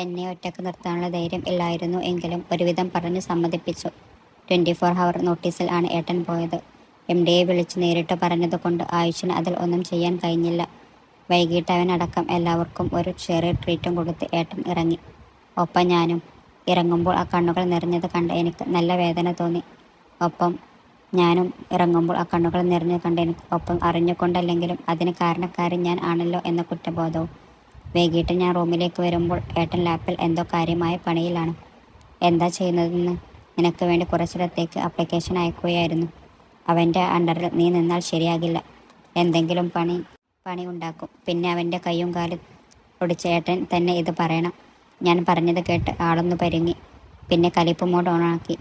എന്നെ ഒറ്റയ്ക്ക് നിർത്താനുള്ള ധൈര്യം ഇല്ലായിരുന്നു എങ്കിലും ഒരുവിധം പറഞ്ഞ് സമ്മതിപ്പിച്ചു. ട്വന്റി ഫോർ ഹവർ നോട്ടീസിൽ ആണ് ഏട്ടൻ പോയത്. എം ഡിയെ വിളിച്ച് നേരിട്ട് പറഞ്ഞതുകൊണ്ട് ആയുഷിന് അതിൽ ഒന്നും ചെയ്യാൻ കഴിഞ്ഞില്ല. വൈകിട്ട് അവനടക്കം എല്ലാവർക്കും ഒരു ചെറിയ ട്രീറ്റും കൊടുത്ത് ഏട്ടൻ ഇറങ്ങി. ഒപ്പം ഞാനും. ഇറങ്ങുമ്പോൾ ആ കണ്ണുകൾ നിറഞ്ഞത് കണ്ട് എനിക്ക് നല്ല വേദന തോന്നി. ഒപ്പം ഞാനും ഇറങ്ങുമ്പോൾ ആ കണ്ണുകൾ നിറഞ്ഞത് കണ്ട് എനിക്ക് ഒപ്പം അറിഞ്ഞുകൊണ്ടല്ലെങ്കിലും അതിന് കാരണക്കാരൻ ഞാൻ ആണല്ലോ എന്ന കുറ്റബോധവും വൈകിട്ട് ഞാൻ റൂമിലേക്ക് വരുമ്പോൾ ഏട്ടൻ ലാപ്പിൽ എന്തോ കാര്യമായ പണിയിലാണ്. എന്താ ചെയ്യുന്നതെന്ന് നിനക്ക് വേണ്ടി കുറച്ചിടത്തേക്ക് അപ്ലിക്കേഷൻ അയക്കുകയായിരുന്നു. അവന്റെ അണ്ടറിൽ നീ നിന്നാൽ ശരിയാകില്ല. എന്തെങ്കിലും പണി പണി ഉണ്ടാക്കും. പിന്നെ അവന്റെ കൈയും കാലും ഒടിച്ച ഏട്ടൻ തന്നെ ഇത് പറയണം. ഞാൻ പറഞ്ഞത് കേട്ട് ആളൊന്ന് പരുങ്ങി. പിന്നെ കലിപ്പ് മോഡ് ഓണാക്കി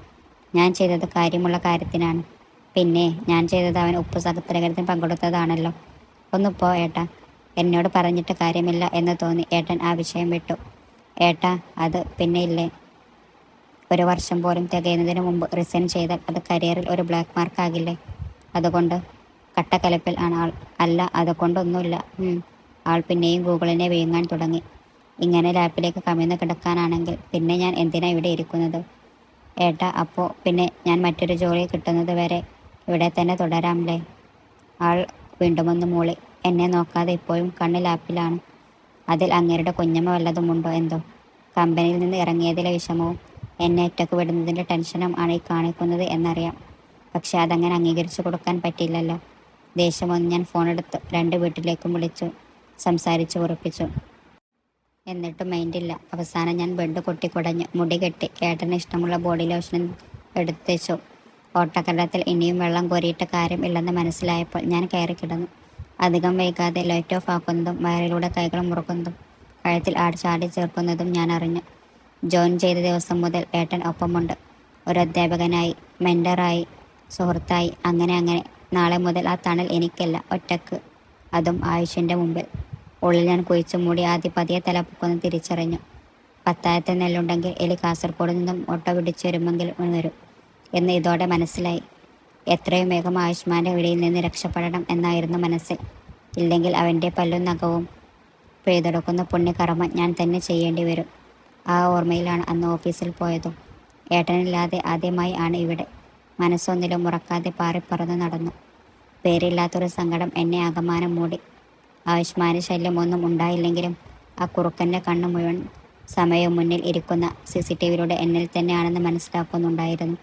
ഞാൻ ചെയ്തത് കാര്യമുള്ള കാര്യത്തിനാണ്. പിന്നെ ഞാൻ ചെയ്തത് അവൻ ഉപ്പ് സത്യാഗ്രഹത്തിന് പങ്കെടുത്തതാണല്ലോ. ഒന്ന് പോ ഏട്ടാ. എന്നോട് പറഞ്ഞിട്ട് കാര്യമില്ല എന്ന് തോന്നി. ഏട്ടൻ ആ വിഷയം വിട്ടു. ഏട്ടാ അത് പിന്നെ ഇല്ലേ? ഒരു വർഷം പോലും തികയുന്നതിന് മുമ്പ് റിസൈൻ ചെയ്താൽ അത് കരിയറിൽ ഒരു ബ്ലാക്ക് മാർക്ക് ആകില്ലേ? അതുകൊണ്ട് കട്ടക്കലപ്പിൽ ആണ് ആൾ. അല്ല അതുകൊണ്ടൊന്നുമില്ല. ആൾ പിന്നെയും ഗൂഗിളിനെ വീങ്ങാൻ തുടങ്ങി. ഇങ്ങനെ ലാപ്പിലേക്ക് കമിഴ്ന്ന് കിടക്കാനാണെങ്കിൽ പിന്നെ ഞാൻ എന്തിനാ ഇവിടെ ഇരിക്കുന്നത്? ഏട്ടാ അപ്പോൾ പിന്നെ ഞാൻ മറ്റൊരു ജോലി കിട്ടുന്നത് വരെ ഇവിടെ തന്നെ തുടരാമല്ലേ ആൾ വീണ്ടും ഒന്ന് മൂളി. എന്നെ നോക്കാതെ ഇപ്പോഴും കണ്ണ് ലാപ്പിലാണ് അതിൽ അങ്ങേരുടെ കുഞ്ഞമ്മ വല്ലതുമുണ്ടോ എന്തോ? കമ്പനിയിൽ നിന്ന് ഇറങ്ങിയതിലെ വിഷമവും എന്നെ ഒറ്റയ്ക്ക് വിടുന്നതിന്റെ ടെൻഷനും ആണ് ഈ കാണിക്കുന്നത് എന്നറിയാം. പക്ഷെ അതങ്ങനെ അംഗീകരിച്ചു കൊടുക്കാൻ പറ്റിയില്ലല്ലോ. ദേഷ്യം വന്ന് ഞാൻ ഫോണെടുത്ത് രണ്ട് വീട്ടിലേക്കും വിളിച്ചു സംസാരിച്ച് ഉറപ്പിച്ചു. എന്നിട്ടും മൈൻഡില്ല. അവസാനം ഞാൻ ബെഡ് കൊട്ടി കൊട്ടിക്കുടഞ്ഞു മുടി കെട്ടി ഏട്ടന് ഇഷ്ടമുള്ള ബോഡി ലോഷൻ എടുത്തു ഓട്ടക്കടത്തിൽ ഇനിയും വെള്ളം കോരിയിട്ട് കാര്യം ഇല്ലെന്ന് മനസ്സിലായപ്പോൾ ഞാൻ കയറി കിടന്നു. അധികം വൈകാതെ ലൈറ്റ് ഓഫ് ആക്കുന്നതും വയറിലൂടെ കൈകൾ മുറുക്കുന്നതും കഴുത്തിൽ ആടിച്ചാടി ചാടി ചേർക്കുന്നതും ഞാൻ അറിഞ്ഞു. ജോയിൻ ചെയ്ത ദിവസം മുതൽ ഏട്ടൻ ഒപ്പമുണ്ട്. ഒരു അധ്യാപകനായി മെന്ററായി സുഹൃത്തായി അങ്ങനെ അങ്ങനെ. നാളെ മുതൽ ആ തണൽ എനിക്കല്ല ഒറ്റയ്ക്ക്. അതും ആയുഷിന്റെ മുമ്പിൽ. ഉള്ളിൽ ഞാൻ കുഴിച്ചു മൂടി ആദ്യ പതിയെ തലപ്പൊക്കൊന്ന് തിരിച്ചറിഞ്ഞു. പത്തായത്തെ നെല്ലുണ്ടെങ്കിൽ എലി കാസർഗോഡ് നിന്നും ഓട്ടോ പിടിച്ച് വരുമെങ്കിൽ വരും എന്ന് ഇതോടെ മനസ്സിലായി. എത്രയും വേഗം ആയുഷ്മാന്റെ വിളിയിൽ നിന്ന് രക്ഷപ്പെടണം എന്നായിരുന്നു മനസ്സിൽ. ഇല്ലെങ്കിൽ അവന്റെ പല്ലും നഖവും പെയ്തെടുക്കുന്ന പുണ്യകർമ്മ ഞാൻ തന്നെ ചെയ്യേണ്ടി വരും. ആ ഓർമ്മയിലാണ് അന്ന് ഓഫീസിൽ പോയതും. ഏട്ടനില്ലാതെ ആദ്യമായി ആണ് ഇവിടെ. മനസ്സൊന്നിലും ഉറക്കാതെ പാറിപ്പറന്ന് നടന്നു. പേരില്ലാത്തൊരു സങ്കടം എന്നെ അകമാനം മൂടി. ആയുഷ്മാന ശല്യം ഒന്നും ഉണ്ടായില്ലെങ്കിലും ആ കുറുക്കന്റെ കണ്ണ് മുഴുവൻ സമയം മുന്നിൽ ഇരിക്കുന്ന സി സി ടി വിയിലൂടെ എന്നിൽ തന്നെയാണെന്ന് മനസ്സിലാക്കുന്നുണ്ടായിരുന്നു.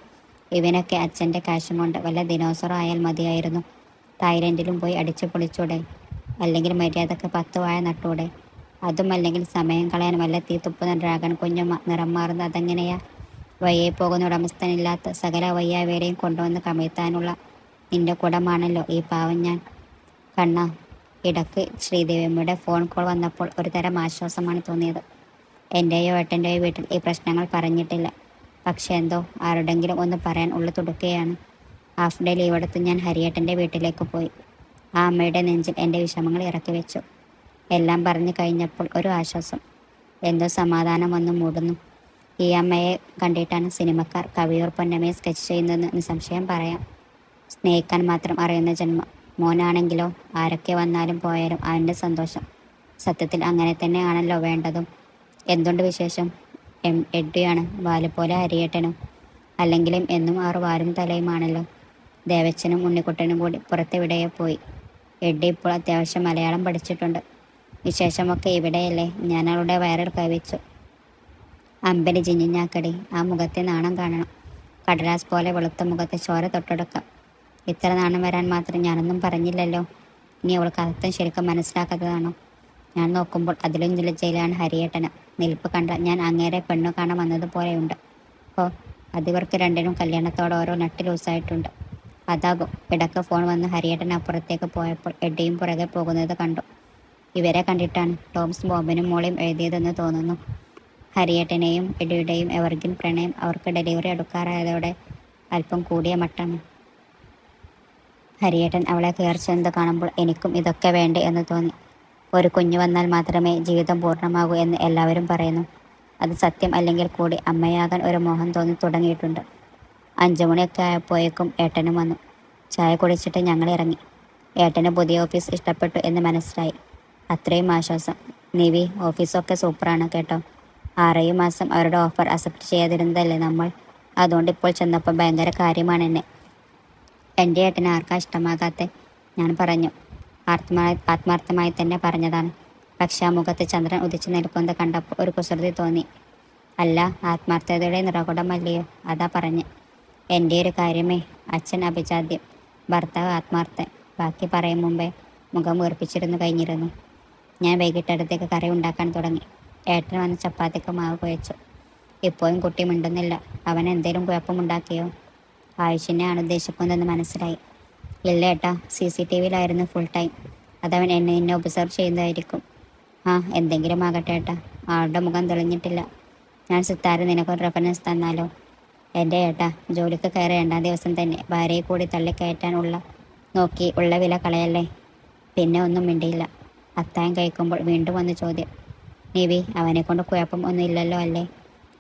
ഇവനൊക്കെ അച്ഛന്റെ കാശും കൊണ്ട് വല്ല ദിനോസറോ ആയാൽ മതിയായിരുന്നു. തായ്ലൻഡിലും പോയി അടിച്ചു പൊളിച്ചൂടെ. അല്ലെങ്കിൽ മര്യാദയ്ക്ക് പത്ത് വായ നട്ടൂടെ. അതും അല്ലെങ്കിൽ സമയം കളയാൻ വല്ല തീ തുപ്പുന്ന ഡ്രാഗൺ കുഞ്ഞു നിറം മാറുന്ന അതെങ്ങനെയാ? വയ്യേ പോകുന്ന ഉടമസ്ഥനില്ലാത്ത സകല വയ്യാവേരെയും കൊണ്ടുവന്ന് കമഴ്ത്താനുള്ള നിന്റെ കുടമാണല്ലോ ഈ പാവം ഞാൻ. കണ്ണ ഇടയ്ക്ക് ശ്രീദേവിയമ്മയുടെ ഫോൺ കോൾ വന്നപ്പോൾ ഒരു തരം ആശ്വാസമാണ് തോന്നിയത്. എന്റെയോ ഏട്ടന്റെയോ വീട്ടിൽ ഈ പ്രശ്നങ്ങൾ പറഞ്ഞിട്ടില്ല. പക്ഷെ എന്തോ ആരുടെങ്കിലും ഒന്ന് പറയാൻ ഉള്ളു തുടുക്കുകയാണ് ഹാഫ് ഡേ ലീവ് എടുത്ത് ഞാൻ ഹരിയേട്ടന്റെ വീട്ടിലേക്ക് പോയി. ആ അമ്മയുടെ നെഞ്ചിൽ എന്റെ വിഷമങ്ങൾ ഇറക്കി വെച്ചു. എല്ലാം പറഞ്ഞു കഴിഞ്ഞപ്പോൾ ഒരു ആശ്വാസം. എന്തോ സമാധാനം വന്ന് മൂടുന്നു. ഈ അമ്മയെ കണ്ടിട്ടാണ് സിനിമക്കാർ കവിയൂർ പൊന്നമ്മയെ സ്കെച്ച് ചെയ്യുന്നതെന്ന് നിസ്സംശയം പറയാം. സ്നേഹിക്കാൻ മാത്രം അറിയുന്ന ജന്മം. മോനാണെങ്കിലോ ആരൊക്കെ വന്നാലും പോയാലും അവന്റെ സന്തോഷം. സത്യത്തിൽ അങ്ങനെ തന്നെയാണല്ലോ വേണ്ടതും. എന്തുണ്ട് വിശേഷം? എം എഡ്ഡിയാണ്. വാലുപോലെ ഹരിയേട്ടനും അല്ലെങ്കിലും എന്നും ആറ് വാരും തലയുമാണല്ലോ. ദേവച്ചനും ഉണ്ണിക്കുട്ടനും കൂടി പുറത്തെവിടെയോ പോയി. എഡ്ഡി ഇപ്പോൾ അത്യാവശ്യം മലയാളം പഠിച്ചിട്ടുണ്ട്. വിശേഷമൊക്കെ ഇവിടെയല്ലേ? ഞാൻ അവളുടെ വയറിൽ കവിച്ചു. അമ്പലി ജിഞ്ഞിഞ്ഞാക്കടി ആ മുഖത്തെ നാണം കാണണം. കടലാസ് പോലെ വെളുത്ത മുഖത്തെ ചോര തൊട്ടെടുക്കാം. ഇത്ര നാണം വരാൻ മാത്രം ഞാനൊന്നും പറഞ്ഞില്ലല്ലോ. ഇനി അവൾക്ക് അർത്ഥം ശരിക്കും മനസ്സിലാക്കാത്തതാണോ? ഞാൻ നോക്കുമ്പോൾ അതിലും നിലച്ചയിലാണ് ഹരിയേട്ടന്. നിൽപ്പ് കണ്ട ഞാൻ അങ്ങേരെ പെണ്ണു കാണാൻ വന്നതുപോലെയുണ്ട്. ഓ അതിവർക്ക് രണ്ടിനും കല്യാണത്തോടെ ഓരോ നട്ട് ലൂസായിട്ടുണ്ട്. അതാകും ഇടയ്ക്ക് ഫോൺ വന്ന് ഹരിയേട്ടൻ അപ്പുറത്തേക്ക് പോയപ്പോൾ എഡിയും പുറകെ പോകുന്നത് കണ്ടു. ഇവരെ കണ്ടിട്ടാണ് ടോംസ് ബോബനും മോളിയും എഴുതിയതെന്ന് തോന്നുന്നു. ഹരിയേട്ടനെയും എഡിയുടെയും എവർഗിൻ പ്രണയം അവർക്ക് ഡെലിവറി എടുക്കാറായതോടെ അല്പം കൂടിയ മട്ടാണ്. ഹരിയേട്ടൻ അവളെ കയർച്ചെന്ത് കാണുമ്പോൾ എനിക്കും ഇതൊക്കെ വേണ്ടേ എന്ന് തോന്നി. ഒരു കുഞ്ഞു വന്നാൽ മാത്രമേ ജീവിതം പൂർണമാകൂ എന്ന് എല്ലാവരും പറയുന്നു. അത് സത്യം അല്ലെങ്കിൽ കൂടി അമ്മയാകാൻ ഒരു മോഹം തോന്നി തുടങ്ങിയിട്ടുണ്ട്. അഞ്ചു മണിയൊക്കെ ആയപ്പോഴേക്കും ഏട്ടനും വന്നു. ചായ കുടിച്ചിട്ട് ഞങ്ങൾ ഇറങ്ങി. ഏട്ടന് പുതിയ ഓഫീസ് ഇഷ്ടപ്പെട്ടു എന്ന് മനസ്സിലായി. അത്രയും ആശ്വാസം. നിവി ഓഫീസൊക്കെ സൂപ്പറാണ് കേട്ടോ. ആറേഴ് മാസം അവരുടെ ഓഫർ അക്സെപ്റ്റ് ചെയ്യാതിരുന്നതല്ലേ നമ്മൾ? അതുകൊണ്ട് ഇപ്പോൾ ചെന്നപ്പോൾ ഭയങ്കര കാര്യമാണ് എന്നെ. എന്റെ ഏട്ടന് ആർക്കാ ഇഷ്ടമാകാത്ത? ഞാൻ പറഞ്ഞു. ആത്മാ ആത്മാർത്ഥമായി തന്നെ പറഞ്ഞതാണ്. പക്ഷെ ആ മുഖത്ത് ചന്ദ്രൻ ഉദിച്ചു നിൽക്കുന്നത് കണ്ടപ്പോൾ ഒരു കുസൃതി തോന്നി. അല്ല ആത്മാർത്ഥതയുടെ നിറകുടമല്ലയോ? അതാ പറഞ്ഞ്. എന്റെ ഒരു കാര്യമേ അച്ഛൻ അഭിജാദ്യം. ഭർത്താവ് ആത്മാർത്ഥൻ. ബാക്കി പറയും മുമ്പേ മുഖം വീർപ്പിച്ചിരുന്നു കഴിഞ്ഞിരുന്നു. ഞാൻ വൈകിട്ടടുത്തേക്ക് കറി ഉണ്ടാക്കാൻ തുടങ്ങി. ഏട്ടൻ വന്ന് ചപ്പാത്തിക്ക് മാവ് കുഴച്ചു. ഇപ്പോഴും കുട്ടി മിണ്ടുന്നില്ല. അവൻ എന്തേലും കുഴപ്പമുണ്ടാക്കിയോ? ആയുഷിനെയാണ് ഉദ്ദേശിക്കുന്നതെന്ന് മനസ്സിലായി. ഇല്ല ഏട്ടാ സി സി ടി വിയിലായിരുന്നു ഫുൾ ടൈം അതവൻ എന്നെ എന്നെ ഒബ്സർവ് ചെയ്യുന്നതായിരിക്കും. ആ എന്തെങ്കിലും ആകട്ടെ ഏട്ടാ ആളുടെ മുഖം തെളിഞ്ഞിട്ടില്ല. ഞാൻ സിത്താര നിനക്കൊരു റെഫറൻസ് തന്നാലോ? എന്റെ ഏട്ടാ ജോലിക്ക് കയറി രണ്ടാം ദിവസം തന്നെ ഭാര്യയെ കൂടി തള്ളിക്കയറ്റാനുള്ള നോക്കി ഉള്ള വില കളയല്ലേ? പിന്നെ ഒന്നും മിണ്ടിയില്ല. അത്തായം കഴിക്കുമ്പോൾ വീണ്ടും വന്ന് ചോദ്യം. നീവി അവനെ കൊണ്ട് കുഴപ്പം ഒന്നും ഇല്ലല്ലോ അല്ലേ?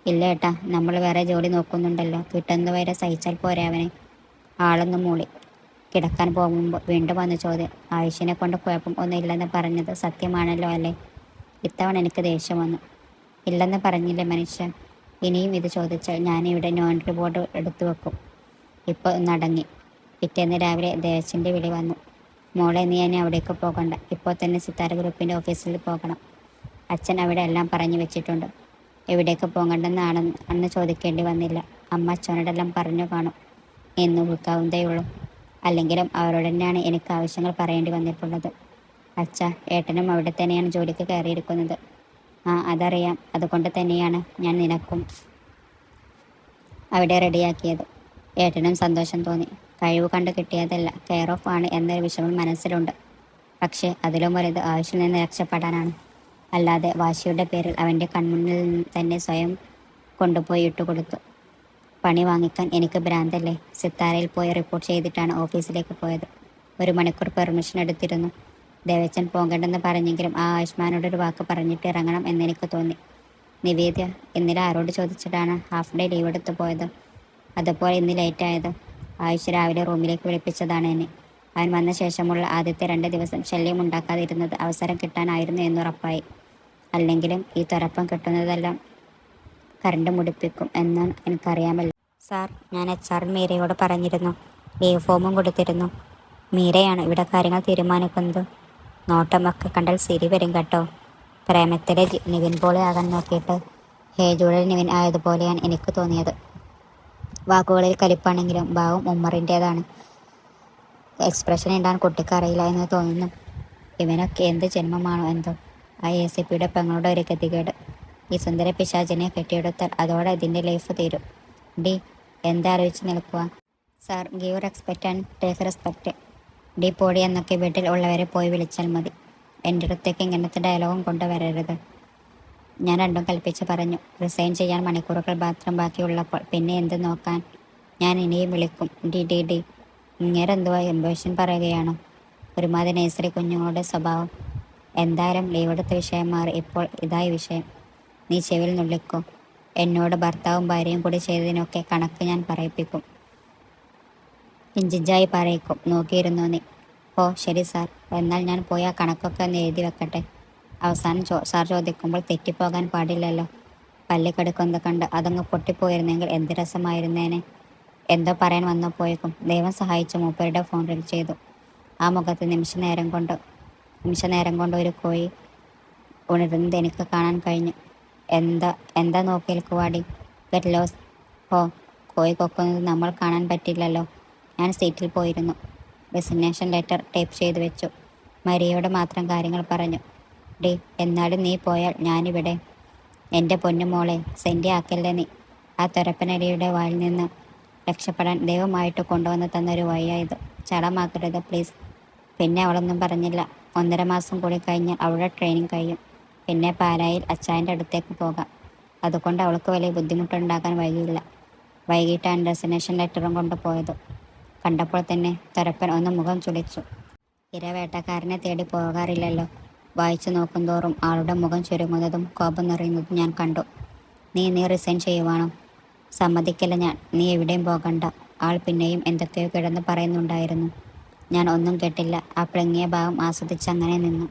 ഇല്ല ഏട്ടാ നമ്മൾ വേറെ ജോലി നോക്കുന്നുണ്ടല്ലോ. കിട്ടുന്നവരെ സഹിച്ചാൽ പോരെ അവനെ? ആളൊന്നും മൂളി. കിടക്കാൻ പോകുമ്പോൾ വീണ്ടും വന്ന് ചോദ്യം ആയുഷിനെ കൊണ്ട് കുഴപ്പം ഒന്നും ഇല്ലെന്ന് പറഞ്ഞത് സത്യമാണല്ലോ അല്ലേ? ഇത്തവണ എനിക്ക് ദേഷ്യം വന്നു. ഇല്ലെന്ന് പറഞ്ഞില്ലേ മനുഷ്യൻ? ഇനിയും ഇത് ചോദിച്ചാൽ ഞാനിവിടെ നോൺ റിപ്പോർട്ട് എടുത്തു വെക്കും. ഇപ്പോൾ നടങ്ങി പിറ്റേന്ന് രാവിലെ ദേശിന്റെ വിളി വന്നു. മോളെ നീ എന്നെ അവിടേക്ക് പോകണ്ട. ഇപ്പോൾ തന്നെ സിത്താര ഗ്രൂപ്പിന്റെ ഓഫീസിൽ പോകണം. അച്ഛൻ അവിടെ എല്ലാം പറഞ്ഞു വെച്ചിട്ടുണ്ട്. എവിടേക്ക് പോകണ്ടെന്നാണെന്ന് അന്ന് ചോദിക്കേണ്ടി വന്നില്ല. അമ്മ അച്ഛനോടെല്ലാം പറഞ്ഞു കാണും. എന്ന് ഉൾക്കാവുന്നതേയുള്ളൂ അല്ലെങ്കിലും അവരോട് തന്നെയാണ് എനിക്ക് ആവശ്യങ്ങൾ പറയേണ്ടി വന്നിട്ടുള്ളത്. അച്ഛ ഏട്ടനും അവിടെ തന്നെയാണ് ജോലിക്ക് കയറിയിരിക്കുന്നത്. ആ അതറിയാം. അതുകൊണ്ട് തന്നെയാണ് ഞാൻ നിനക്കും അവിടെ റെഡിയാക്കിയത്. ഏട്ടനും സന്തോഷം തോന്നി. കഴിവ് കണ്ട് കിട്ടിയതല്ല കെയർ ഓഫ് ആണ് എന്നൊരു വിഷമം മനസ്സിലുണ്ട്. പക്ഷേ അതിലും വലുത് ആവശ്യം നിന്ന് രക്ഷപ്പെടാനാണ്. അല്ലാതെ വാശിയുടെ പേരിൽ അവന്റെ കൺമുന്നിൽ തന്നെ സ്വയം കൊണ്ടുപോയി ഇട്ടുകൊടുത്തു. പണി വാങ്ങിക്കാൻ എനിക്ക് ഭ്രാന്തല്ലേ? സിത്താരയിൽ പോയി റിപ്പോർട്ട് ചെയ്തിട്ടാണ് ഓഫീസിലേക്ക് പോയത്. ഒരു മണിക്കൂർ പെർമിഷൻ എടുത്തിരുന്നു. ദേവച്ചൻ പോകണ്ടെന്ന് പറഞ്ഞെങ്കിലും ആ ആയുഷ്മാനോട് ഒരു വാക്ക് പറഞ്ഞിട്ട് ഇറങ്ങണം എന്നെനിക്ക് തോന്നി. നിവേദ്യ ഇന്നലെ ആരോട് ചോദിച്ചിട്ടാണ് ഹാഫ് ഡേ ലീവ് എടുത്ത് പോയത്? അതുപോലെ ഇന്ന് ലേറ്റായത് ആയുഷ് രാവിലെ റൂമിലേക്ക് വിളിപ്പിച്ചതാണ് എന്നെ. അവൻ വന്ന ശേഷമുള്ള ആദ്യത്തെ രണ്ട് ദിവസം ശല്യം ഉണ്ടാക്കാതിരുന്നത് അവസരം കിട്ടാനായിരുന്നു എന്നുറപ്പായി അല്ലെങ്കിലും ഈ തുറപ്പം കിട്ടുന്നതെല്ലാം കറണ്ട് മുടിപ്പിക്കും എന്ന് എനിക്കറിയാമല്ലോ. സാർ ഞാൻ എച്ച് ആർ മീരയോട് പറഞ്ഞിരുന്നു. ലീവ് ഫോമും കൊടുത്തിരുന്നു. മീരയാണ് ഇവിടെ കാര്യങ്ങൾ തീരുമാനിക്കുന്നത്. നോട്ടമൊക്കെ കണ്ടാൽ സിരി വരും കേട്ടോ. പ്രേമത്തിലെ നിവിൻ പോലെ ആകാൻ നോക്കിയിട്ട് ഹേജുടെ നിവിൻ ആയതുപോലെയാണ് എനിക്ക് തോന്നിയത്. വാക്കുകളിൽ കലിപ്പാണെങ്കിലും ഭാവം ഉമ്മറിന്റേതാണ്. എക്സ്പ്രഷൻ ഇടാൻ കുട്ടിക്കറിയില്ല എന്ന് തോന്നുന്നു. ഇവനൊക്കെ എന്ത് ജന്മമാണോ എന്തോ. ആ എ സി പിയുടെ പെങ്ങളുടെ ഒരു ഗതികേട്. ഈ സുന്ദര പിശാചിനെ കെട്ടിയെടുത്താൽ അതോടെ ഇതിന്റെ ലൈഫ് തീരും. ഡി എന്താലോചിച്ച് നിൽക്കുക sir give respect and take respect D പോടി എന്നൊക്കെ വീട്ടിൽ ഉള്ളവരെ പോയി വിളിച്ചാൽ മതി. എന്റെ അടുത്തേക്ക് ഇങ്ങനത്തെ ഡയലോഗും കൊണ്ടുവരരുത്. ഞാൻ രണ്ടും കൽപ്പിച്ച് പറഞ്ഞു. റിസൈൻ ചെയ്യാൻ മണിക്കൂറുകൾ മാത്രം ബാക്കിയുള്ളപ്പോൾ പിന്നെ എന്ത് നോക്കാൻ? ഞാൻ ഇനിയും വിളിക്കും. ഡി ഡി ഡി. ഇങ്ങേരെന്തുവാ എംബോഷൻ പറയുകയാണോ. ഒരുമാതിരി നേഴ്സറി കുഞ്ഞുങ്ങളുടെ സ്വഭാവം. എന്തായാലും ലീവ് എടുത്ത വിഷയം മാറി. ഇപ്പോൾ ഇതായി വിഷയം. നീ ചെവിൽ നുള്ളിക്കോ. എന്നോട് ഭർത്താവും ഭാര്യയും കൂടി ചെയ്തതിനൊക്കെ കണക്ക് ഞാൻ പറയിപ്പിക്കും. ഇഞ്ചിഞ്ചായി പറയിക്കും. നോക്കിയിരുന്നു നീ? ഓ ശരി സാർ. എന്നാൽ ഞാൻ പോയി ആ കണക്കൊക്കെ ഒന്ന് എഴുതി വെക്കട്ടെ. അവസാനം ചോ സാർ ചോദിക്കുമ്പോൾ തെറ്റിപ്പോകാൻ പാടില്ലല്ലോ. പല്ലിക്കടുക്കുന്നത് കണ്ട് അതങ്ങ് പൊട്ടിപ്പോയിരുന്നെങ്കിൽ എന്ത് രസമായിരുന്നേനെ? എന്തോ പറയാൻ വന്നപ്പോയേക്കും ദൈവം സഹായിച്ചു മൂപ്പരുടെ ഫോൺ റിങ് ചെയ്തു. ആ മുഖത്ത് നിമിഷ നേരം കൊണ്ട് നിമിഷ നേരം കൊണ്ട് ഒരു കോഴി ഉണരുന്നത് എനിക്ക് കാണാൻ കഴിഞ്ഞു. എന്താ എന്താ നോക്കി കുവാടി? ഗെറ്റ് ലോസ് ഓ കോഴി കൊക്കുന്നത് നമ്മൾ കാണാൻ പറ്റില്ലല്ലോ. ഞാൻ സീറ്റിൽ പോയിരുന്നു. റെസിഗ്നേഷൻ ലെറ്റർ ടൈപ്പ് ചെയ്തു വെച്ചു. മരിയയോട് മാത്രം കാര്യങ്ങൾ പറഞ്ഞു. ഡി എന്നാലും നീ പോയാൽ ഞാനിവിടെ. എന്റെ പൊന്നുമോളെ സെന്റി ആക്കല്ലേ നീ? ആ തുരപ്പനടിയുടെ വായിൽ നിന്ന് രക്ഷപ്പെടാൻ ദൈവമായിട്ട് കൊണ്ടുവന്ന് തന്നൊരു വഴിയായത് ചടമാക്കരുത് പ്ലീസ് പിന്നെ അവളൊന്നും പറഞ്ഞില്ല. ഒന്നര മാസം കൂടി കഴിഞ്ഞാൽ അവളുടെ ട്രെയിനിങ് കഴിയും. പിന്നെ പാലായിൽ അച്ചായന്റെ അടുത്തേക്ക് പോകാം. അതുകൊണ്ട് അവൾക്ക് വലിയ ബുദ്ധിമുട്ടുണ്ടാക്കാൻ വൈകിയില്ല വൈകിട്ടാണ് ഡെസ്റ്റിനേഷൻ ലെറ്ററും കൊണ്ട് പോയത്. കണ്ടപ്പോൾ തന്നെ തുരപ്പൻ ഒന്ന് മുഖം ചുളിച്ചു. ഇരവേട്ടക്കാരനെ തേടി പോകാറില്ലല്ലോ. വായിച്ചു നോക്കുന്തോറും ആളുടെ മുഖം ചുരുങ്ങുന്നതും കോപം നിറയുന്നതും ഞാൻ കണ്ടു. നീ നീ റിസൈൻ ചെയ്യുവാണോ? സമ്മതിക്കില്ല ഞാൻ. നീ എവിടെയും പോകണ്ട. ആൾ പിന്നെയും എന്തൊക്കെയോ കിടന്ന് പറയുന്നുണ്ടായിരുന്നു. ഞാൻ ഒന്നും കേട്ടില്ല. ആ പ്ലങ്ങിയ ഭാവം ആസ്വദിച്ച് അങ്ങനെ നിന്നു.